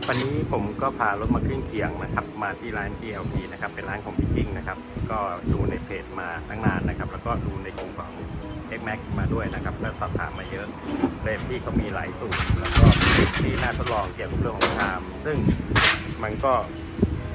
ครับวันนี้ผมก็พารถมาขึ้นเคียงนะครับ มาที่ร้าน GLP นะครับเป็นร้านของพี่จิ้งนะครับ ก็ดูในเพจมาตั้งนานนะครับ แล้วก็ดูในกลุ่มของ x m a x มาด้วยนะครับแล้วสอบถามมาเยอะเลยพี่เขามีหลายสูตรแล้วก็มีน่าทดลองเกี่ยวกับเรื่องของชาม ซึ่งมันก็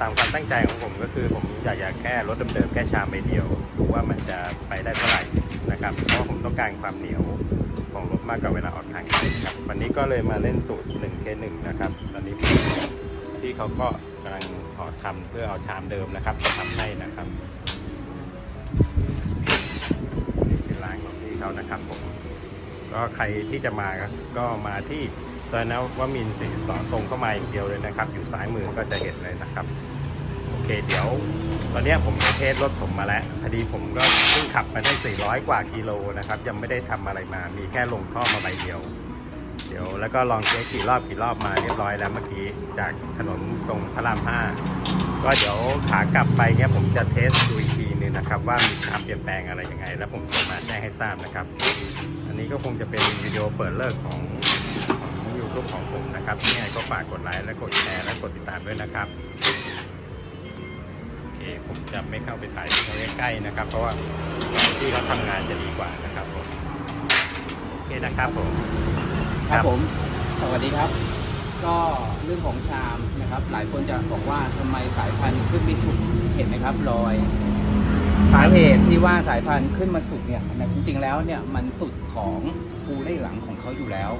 ตามความตั้งใจของผมก็คือผมอยากจะแค่รถเดิมๆแค่ชามใบเดียวดูว่ามันจะไปได้เท่าไหร่นะครับเพราะผมต้องการความเหนียว ของรถมากกว่าเวลาออกทางไกลครับวันนี้ก็เลยมาเล่นสูตร 1K1 นะครับตอนนี้พี่เขาก็กำลังขอทำเพื่อเอาชามเดิมนะครับทำให้นะครับนี่คือร้านของพี่เขานะครับผมก็ใครที่จะมาก็มาที่ซอยนวมินทร์42ตรงเข้ามาอย่างเดียวเลยนะครับ อยู่ซ้ายมือก็จะเห็นเลยนะครับ เคเดี๋ยว ตอนนี้ผมเทสรถผมมาแล้วพอดีผมก็เพิ่งขับมาได้ 400 กว่ากิโลนะครับ ยังไม่ได้ทำอะไรมา มีแค่ลงท่อมาใบเดียว เดี๋ยวแล้วก็ลองเช็คกี่รอบกี่รอบมาเรียบร้อยแล้วเมื่อกี้จากถนนตรงพระราม5ก็เดี๋ยวขากลับไปเนี้ยผมจะเทสดูอีกทีนึงนะครับ ว่ามีความเปลี่ยนแปลงอะไรยังไง แล้วผมจะมาแจ้งให้ทราบนะครับ อันนี้ก็คงจะเป็นวิดีโอเปิดเลิกของของยูทูบของผมนะครับยังไงก็ฝากกดไลค์และกดแชร์และกดติดตามด้วยนะครับ โอเคผมจะไม่เข้าไปถ่ายที่เขาใกล้ๆนะครับ เพราะว่าที่เขาทำงานจะดีกว่านะครับผมโอเคนะครับผม ครับผม สวัสดีครับ ก็เรื่องของชามนะครับ หลายคนจะบอกว่าทำไมสายพันธุ์ขึ้นไม่สุดเห็นไหมครับรอย สาเหตุที่ว่าสายพันธุ์ขึ้นมาสุดเนี่ยนะจริงๆแล้วเนี่ยมันสุดของภูเล่หลังของเขาอยู่แล้ว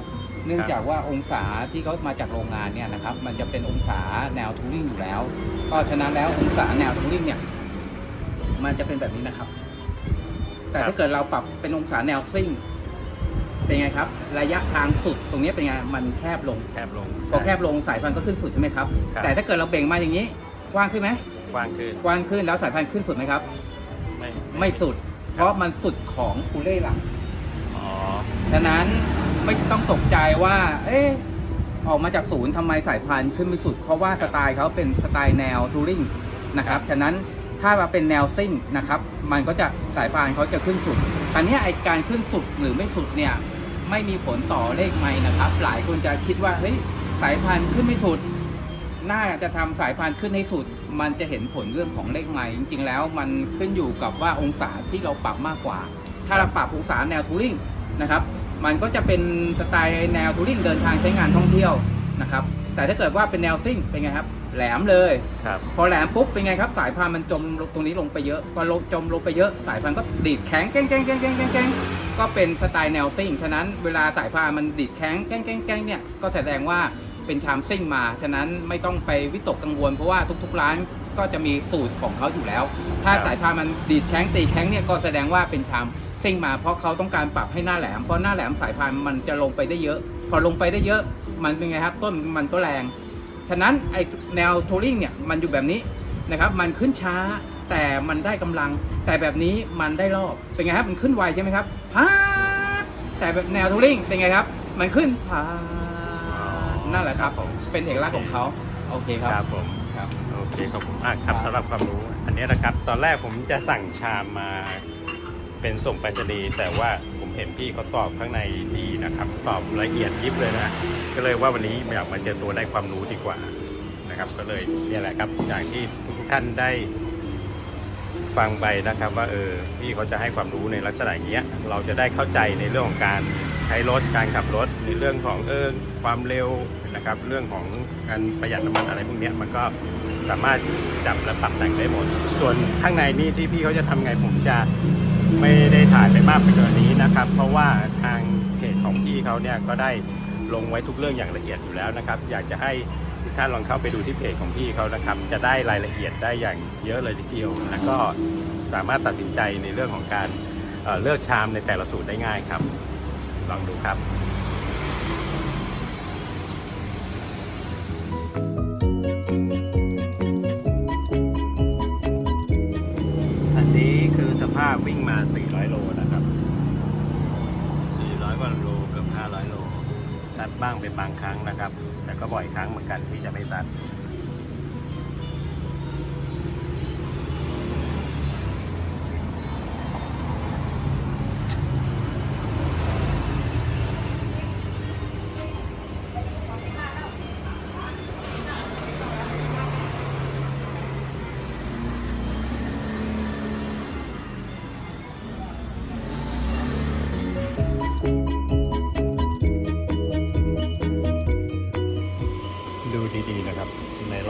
เนื่องจากว่าองศาที่เขามาจากโรงงานเนี่ยนะครับ มันจะเป็นองศาแนวทูริงอยู่แล้ว ก็ฉะนั้นแล้วองศาแนวทูริงเนี่ย มันจะเป็นแบบนี้นะครับ แต่ถ้าเกิดเราปรับเป็นองศาแนวซิ่ง เป็นไงครับ ระยะทางสุดตรงนี้เป็นไงมันแคบลงแคบลงพอแคบลงสายพันธุ์ก็ขึ้นสุดใช่ไหมครับครับแต่ถ้าเกิดเราเบ่งมาอย่างนี้กว้างขึ้นไหมกว้างขึ้นกว้างขึ้นแล้วสายพันธุ์ขึ้นสุดไหมครับ ไม่ไม่สุด เพราะมันสุดของคูเล่หลังอ๋อฉะนั้น ไม่ต้องตกใจว่า เอ๊ะออกมาจากศูนย์ทำไมสายพันธุ์ขึ้นไม่สุด เพราะว่าสไตล์เขาเป็นสไตล์แนวทูริงนะครับ ฉะนั้นถ้ามาเป็นแนวซิ่งนะครับ มันก็จะสายพานเขาจะขึ้นสุดตอนนี้ไอการขึ้นสุดหรือไม่สุดเนี่ยไม่มีผลต่อเลขไม้นะครับ หลายคนจะคิดว่าเฮ้ยสายพันธุ์ขึ้นไม่สุด น่าจะทำสายพันธุ์ขึ้นให้สุด มันจะเห็นผลเรื่องของเลขไม้จริงๆแล้ว มันขึ้นอยู่กับว่าองศาที่เราปรับมากกว่า ถ้าเราปรับองศาแนวทูริงนะครับ มันก็จะเป็นสไตล์แนวทูริงเดินทางใช้งานท่องเที่ยวนะครับ แต่ถ้าเกิดว่าเป็นแนวซิ่งเป็นไงครับ แหลมเลย ครับ พอแหลมปุ๊บเป็นไงครับ สายพานมันจมตรงนี้ลงไปเยอะพอลงจมลงไปเยอะ สายพานก็ดีดแข็งแก้งแก้งแก้งแก้งแก้งแก้งก็เป็นสไตล์แนวซิ่ง ฉะนั้นเวลาสายพานมันดีดแข็งแก้งแก้งแก้งเนี่ย ก็แสดงว่าเป็นชามซิ่งมา ฉะนั้นไม่ต้องไปวิตกกังวล เพราะว่าทุกๆร้านก็จะมีสูตรของเขาอยู่แล้ว ถ้าครับสายพานมันดีดแข็งตีแข็งเนี่ยก็แสดงว่าเป็นชาม ซิ่งมาเพราะเขาต้องการปรับให้หน้าแหลมเพราะหน้าแหลมสายพานมันจะลงไปได้เยอะ พอลงไปได้เยอะมันเป็นไงครับต้นมันก็แรง ฉะนั้นไอแนวทัวริงเนี่ยมันอยู่แบบนี้นะครับมันขึ้นช้าแต่มันได้กำลัง แต่แบบนี้มันได้รอบเป็นไงครับมันขึ้นไวใช่ไหมครับพาดแต่แบบแนวทัวริงเป็นไงครับ มันขึ้นพาดนั่นแหละครับผมเป็นเอกลักษณ์ของเขาโอเคคครัรับบผมครับโอเคขอบคุณมากครับครับสำหรับความรู้ อันนี้นะครับตอนแรกผมจะสั่งชามมา เป็นส่งไปรษณีย์แต่ว่าผมเห็นพี่เขาตอบข้างในดีนะครับตอบละเอียดยิบเลยนะ ก็เลยว่าวันนี้อยากมาเจอตัวได้ความรู้ดีกว่านะครับ ก็เลยนี่แหละครับอย่างที่ทุกท่านได้ฟังไปนะครับ ว่าเออพี่เขาจะให้ความรู้ในลักษณะอย่างเงี้ย เราจะได้เข้าใจในเรื่องของการใช้รถการขับรถในเรื่องของเออความเร็วนะครับ เรื่องของการประหยัดน้ำมันอะไรพวกนี้มันก็สามารถจับและปรับแต่งได้หมด ส่วนข้างในนี่ที่พี่เขาจะทำไงผมจะ ไม่ได้ถ่ายไปมากไปกว่านี้นะครับ เพราะว่าทางเพจของพี่เขาเนี่ยก็ได้ลงไว้ทุกเรื่องอย่างละเอียดอยู่แล้วนะครับ อยากจะให้ทุกท่านลองเข้าไปดูที่เพจของพี่เขานะครับ จะได้รายละเอียดได้อย่างเยอะเลยทีเดียว แล้วก็สามารถตัดสินใจในเรื่องของการเอ่อเลือกชามในแต่ละสูตรได้ง่ายครับ ลองดูครับ วิ่งมา 400 โลนะครับ 400กว่าโลเกือบ500 โลซัดบ้างเป็นบางครั้งนะครับ แต่ก็บ่อยครั้งเหมือนกันที่จะไม่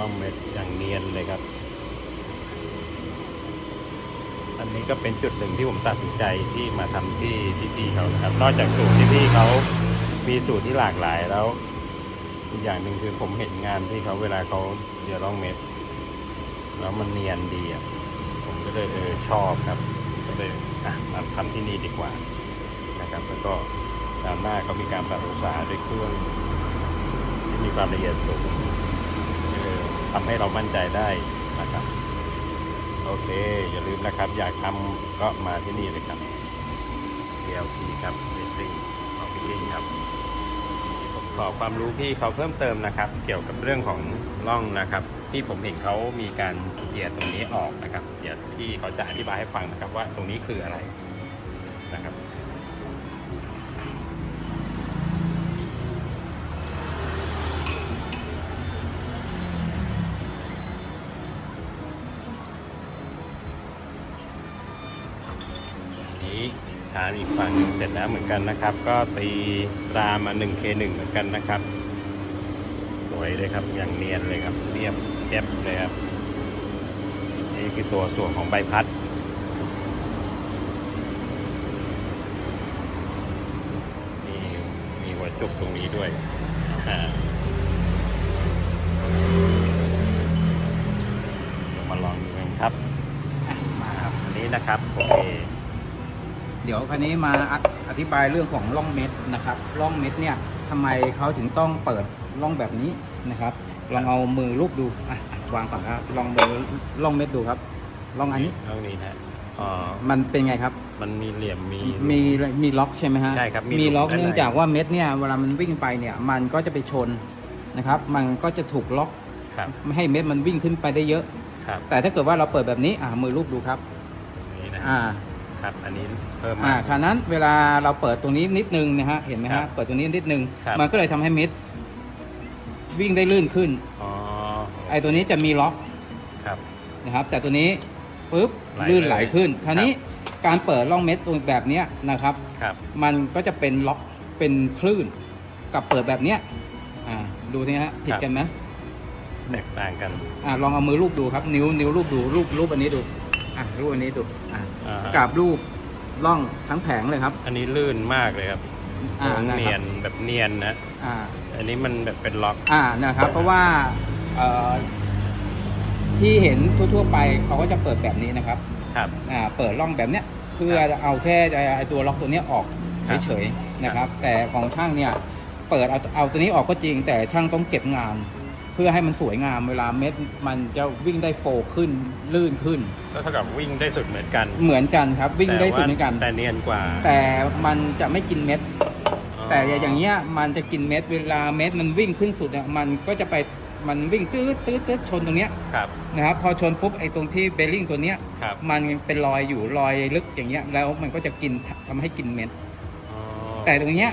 อมอย่างเนียนเลยครับ อันนี้ก็เป็นจุดหนึ่งที่ผมตัดสินใจที่มาทำที่ที่พี่เขานะครับ นอกจากสูตรที่พี่เขามีสูตรที่หลากหลายแล้วอีกอย่างหนึ่งคือผมเห็นงานที่เขาเวลาเขาเดือยร่องเม็ด แล้วมันเนียนดีอะผมก็เลยเออชอบครับ ก็เลยอะมาทำที่นี่ดีกว่านะครับ แล้วก็ด้านหน้าก็มีการปรับองศาด้วยเครื่องที่มีความละเอียดสูง ทำให้เรามั่นใจได้นะครับ โอเค อย่าลืมนะครับ อยากทำก็มาที่นี่เลยครับ DLP ครับ Racing ของพี่ลิงครับ ผมขอความรู้พี่เขาเพิ่มเติมนะครับ เกี่ยวกับเรื่องของร่องนะครับ ที่ผมเห็นเขามีการเกียร์ตรงนี้ออกนะครับเดี๋ยวพี่เขาจะอธิบายให้ฟังนะครับว่าตรงนี้คืออะไรนะครับ ชาร์จอีกฝั่งเสร็จแล้วเหมือนกันนะครับ ก็ตีตรามา 1K1 เหมือนกันนะครับ สวยเลยครับอย่างเนียนเลยครับเรียบเรียบเลยครับนี่คือตัวส่วนของใบพัดนี่มีหัวจุกตรงนี้ด้วยมาลองดูกันครับมาครับอันนี้นะครับโอเค เดี๋ยวคันนี้มาออธิบายเรื่องของร่องเม็ดนะครับร่องเม็ดเนี่ยทำไมเขาถึงต้องเปิดร่องแบบนี้นะครับ ลองเอามือลูบดูอะอะวางก่อนครับลองมือร่องเม็ดดูครับร่องอันนี้เท่านี้ฮะอ๋อมันเป็นไงครับ มันมีเหลี่ยมมีมีมีล็อกใช่ไหมฮะใช่ครับมีมีล็อกหลุมด้านในเนื่องจากว่าเม็ดเนี่ยเวลามันวิ่งไปเนี่ยมันก็จะไปชนนะครับ มันก็จะถูกล็อกครับไม่ให้เม็ดมันวิ่งขึ้นไปได้เยอะครับแต่ถ้าเกิดว่าเราเปิดแบบนี้อ่ามือลูบดูครับนี่นะอ่า ครับ อันนี้เพิ่มอ่ามาฉะนั้นเวลาเราเปิดตรงนี้นิดนึงนะฮะ เห็นไหมครัฮะ บเปิดตรงนี้นิดนึง ครับ มันก็เลยทำให้เม็ดวิ่งได้ลื่นขึ้น อ๋อไอ้ตัวนี้จะมีล็อกครับ นะครับ แต่ตัวนี้ปุ๊บไหลลื่นไหลเลยขึ้น คราวนี้การเปิดร่องเม็ดตรงแบบเนี้ยนะครับ ครับ มันก็จะเป็นล็อกเป็นคลื่น กับเปิดแบบเนี้ยอ่าดูสิฮะผิดกันไหมแตกต่างกัน อ่าลองเอามือลูบดูครับ นิ้วนิ้วลูบดูรูปรูปอันนี้ดู อะรูปอันนี้ดูอ่าอ่าฮะกับรูปร่องทั้งแผงเลยครับ อันนี้ลื่นมากเลยครับอ่าโค้งนะเนีคยรับนแบบเนียนนะ อ่า อันนี้มันแบบเป็นล็อก อ่านะครับ เพราะว่าเอ่อที่เห็นทั่วๆไปเขาก็จะเปิดแบบนี้นะครับครับ อ่าเปิดร่องแบบเนี้ยเพื่อจะเอาแค่ไอตัวล็อกตัวเนี้ยออกครับเฉยๆนะครับ แต่ของช่างเนี่ยเปิดเอาเอาตัวนี้ออกก็จริง แต่ช่างต้องเก็บงาน เพื่อให้มันสวยงามเวลาเม็ดมันจะวิ่งได้โฟล์ขึ้นลื่นขึ้น ก็เท่ากับวิ่งได้สุดเหมือนกัน เหมือนกันครับวิ่งได้สุดเหมือนกัน แต่เนียนกว่า แต่มันจะไม่กินเม็ดอ๋อแต่อย่างเงี้ยมันจะกินเม็ดเวลาเม็ดมันวิ่งขึ้นสุดเนี่ยมันก็จะไปมันวิ่งตืดตืดตืดชนตรงเนี้ยครับนะครับพอชนปุ๊บไอ้ตรงที่เบลลิงตัวเนี้ยครับมันเป็นรอยอยู่รอยลึกอย่างเงี้ยแล้วมันก็จะกินทำให้กินเม็ดอ๋อแต่ตรงเนี้ย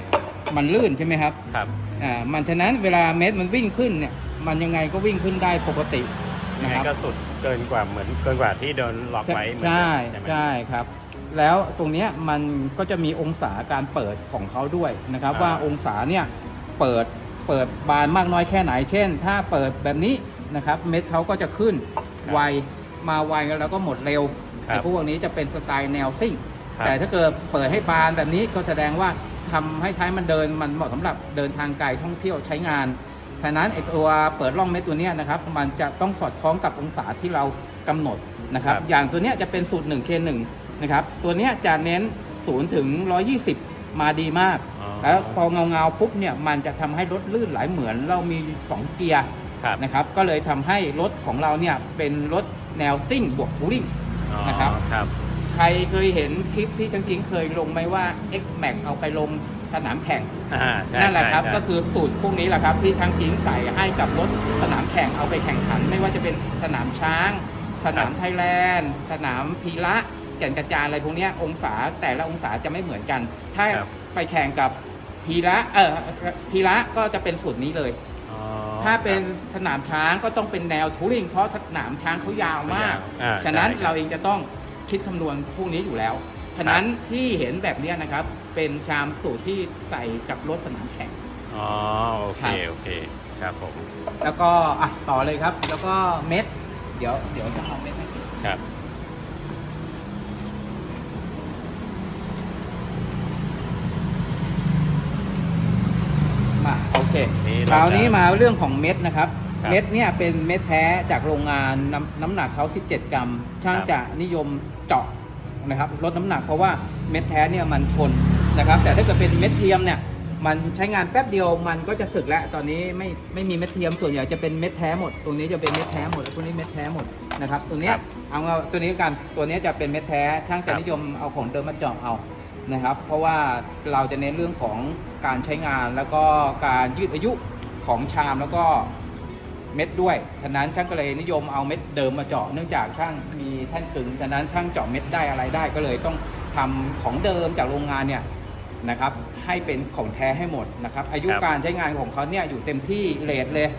มันลื่นใช่ไหมครับครับอ่ามันฉะนั้นเวลาเม็ดมันวิ่งขึ้นเนี่ย มันยังไงก็วิ่งขึ้นได้ปกติยังนะไงครับก็สุดเกินกว่าเหมือนเกินกว่าที่โดนล็อกไว้เหมือนใช่เดิมไหม ใช่ครับ แล้วตรงเนี้ยมันก็จะมีองศาการเปิดของเขาด้วยนะครับ อ่า ว่าองศาเนี่ยเปิดเปิดบานมากน้อยแค่ไหน เช่น ถ้าเปิดแบบนี้นะครับ เม็ดเขาก็จะขึ้นไวมาไวแล้วก็หมดเร็วครัไอ้บพวกนี้จะเป็นสไตล์แนวซิ่ง ครับ แต่ถ้าเกิดเปิดให้บานแบบนี้ก็แสดงว่าทำให้ท้ายมันเดินมันเหมาะสำหรับเดินทางไกลท่องเที่ยวใช้งาน ฉะนั้นไอ้ตัวเปิดร่องเม็ดตัวเนี้ยนะครับมันจะต้องสอดคล้องกับองศาที่เรากำหนดนะครับครับอย่างตัวเนี้ยจะเป็นสูตร 1K1 นะครับตัวเนี้ยจะเน้น0ถึง120 มาดีมาก อ๋อ แล้วพอเงาเงาๆปุ๊บเนี่ยมันจะทำให้รถลื่นไหลเหมือนเรามี 2 เกียร์ครับนะครับก็เลยทำให้รถของเราเนี่ยเป็นรถแนวซิ่งบวกทูริง อ๋อนะครับ ครับ ใครเคยเห็นคลิปที่จังจริงเคยลงไหมว่า X Max เอาไปลงสนามแข่งอ่าใช่นั่นแหละครับใช่ก็คือสูตรพวกนี้แหละครับที่ทางจริงใส่ให้กับรถสนามแข่งเอาไปแข่งขัน ไม่ว่าจะเป็นสนามช้าง สนามไทยแลนด์ สนามพีระแก่นกระจานอะไรพวกเนี้ยองศาแต่ละองศาจะไม่เหมือนกัน ถ้าครับ ไปแข่งกับพีระเออพีระก็จะเป็นสูตรนี้เลย อ๋อถ้าเป็นสนามช้างก็ต้องเป็นแนวทูริงเพราะสนามช้างเขายาวมาก อ่ฉะนั้นใช่คบ เราเองจะต้อง คิดคำนวณพวกนี้อยู่แล้วฉะนั้นที่เห็นแบบนี้นะครับ เป็นชามสูตรที่ใส่กับรถสนามแข่ง อ๋อโอเคโอเคครับผมแล้วก็อะต่อเลยครับ แล้วก็เม็ด เดี๋ยวเดี๋ยวจะเอาเม็ดให้ครับมาโอเคคราวนี้มาเรื่องของเม็ดนะครับ ครับ เม็ดเนี่ยเป็นเม็ดแท้จากโรงงานน้ำน้ำหนักเขา 17 กรัม ช่างครับจะนิยมเจาะนะครับลดน้ำหนักเพราะว่าเม็ดแท้เนี่ยมันทนนะครับ แต่ถ้าเกิดเป็นเม็ดเทียมเนี่ยมันใช้งานแป๊บเดียวมันก็จะสึกแล้ว ตอนนี้ไม่ไม่มีเม็ดเทียมส่วนใหญ่จะเป็นเม็ดแท้หมด ตรงนี้จะเป็นเม็ดแท้หมดตัวนี้เม็ดแท้หมดนะครับตัวเนี้ยครับเอาเอาตัวนี้กันตัวนี้จะเป็นเม็ดแท้ช่างคจะรับนิยมเอาของเดิมมาเจาะเอานะครับ เพราะว่าเราจะเน้นเรื่องของการใช้งานแล้วก็การยืดอายุของชามแล้วก็ เม็ดด้วย ฉะนั้นช่างก็เลยนิยมเอาเม็ดเดิมมาเจาะ เนื่องจากช่างมีแท่นกึ่งฉะนั้นช่างเจาะเม็ดได้อะไรได้ก็เลยต้องทำของเดิมจากโรงงานเนี่ยนะครับให้เป็นของแท้ให้หมดนะครับอายุครับการใช้งานของเขาเนี่ยอยู่เต็มที่เลทเลย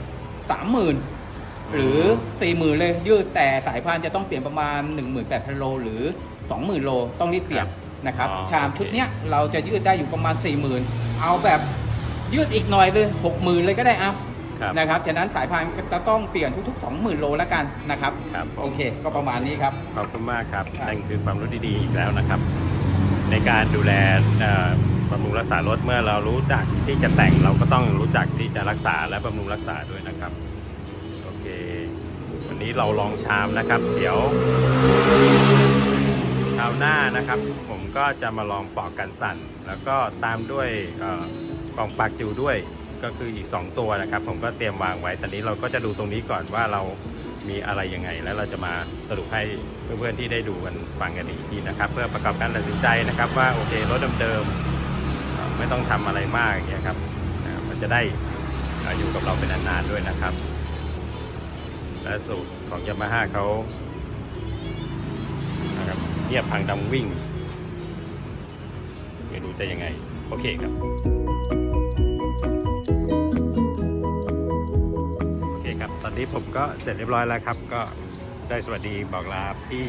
30,000หรือ40,000เลยยืดแต่สายพานจะต้องเปลี่ยนประมาณ 18,000โลหรือ 20,000โลต้องรีบเปลี่ยนนะครับอ๋อชามโอเคชุดเนี้ยเราจะยืดได้อยู่ประมาณ 40,000 เอาแบบยืดอีกหน่อยเลย60,000 เลยก็ได้เอา ครับนะครับฉะนั้นสายพานจะต้องเปลี่ยนทุก ๆ 20,000 โลแล้วกันนะครับครับผม โอเค ก็ประมาณนี้ครับ ขอบคุณมากครับครับ นั่นคือความรู้ดีๆอีกแล้วนะครับ ในการดูแลเอ่อบำรุงรักษารถเมื่อเรารู้จักที่จะแต่งเราก็ต้องรู้จักที่จะรักษาและบำรุงรักษาด้วยนะครับ โอเค วันนี้เราลองชามนะครับ เดี๋ยวคราวหน้านะครับ ผมก็จะมาลองปอกกันสั่น แล้วก็ตามด้วยเอ่อกล่องปากจิวด้วย ก็คืออีก 2 ตัวนะครับ ผมก็เตรียมวางไว้ ตอนนี้เราก็จะดูตรงนี้ก่อนว่าเรามีอะไรยังไง แล้วเราจะมาสรุปให้เพื่อนๆที่ได้ดูกันฟังกันอีกทีนะครับ เพื่อประกอบการตัดสินใจนะครับ ว่าโอเครถเดิมๆไม่ต้องทำอะไรมากอย่างเงี้ยครับมันจะได้อยู่กับเราเป็นนานๆด้วยนะครับ และสูตรของยามาฮ่าเขานะครับเทียบพังดำวิ่ง ไม่รู้จะยังไง โอเคครับ นนี้ผมก็เสร็จเรียบร้อยแล้วครับ ก็ได้สวัสดีบอกลาพี่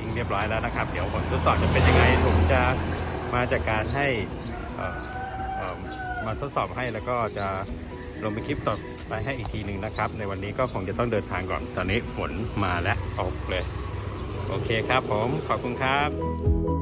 ยิงเรียบร้อยแล้วนะครับ เดี๋ยวผลทดสอบจะเป็นยังไงผมจะมาจากการให้มาทดสอบให้แล้วก็จะลงเป็นคลิปต่อไปให้อีกทีหนึ่งนะครับ ในวันนี้ก็คงจะต้องเดินทางก่อน ตอนนี้ฝนมาแล้วตกเลย โอเคครับผมขอบคุณครับ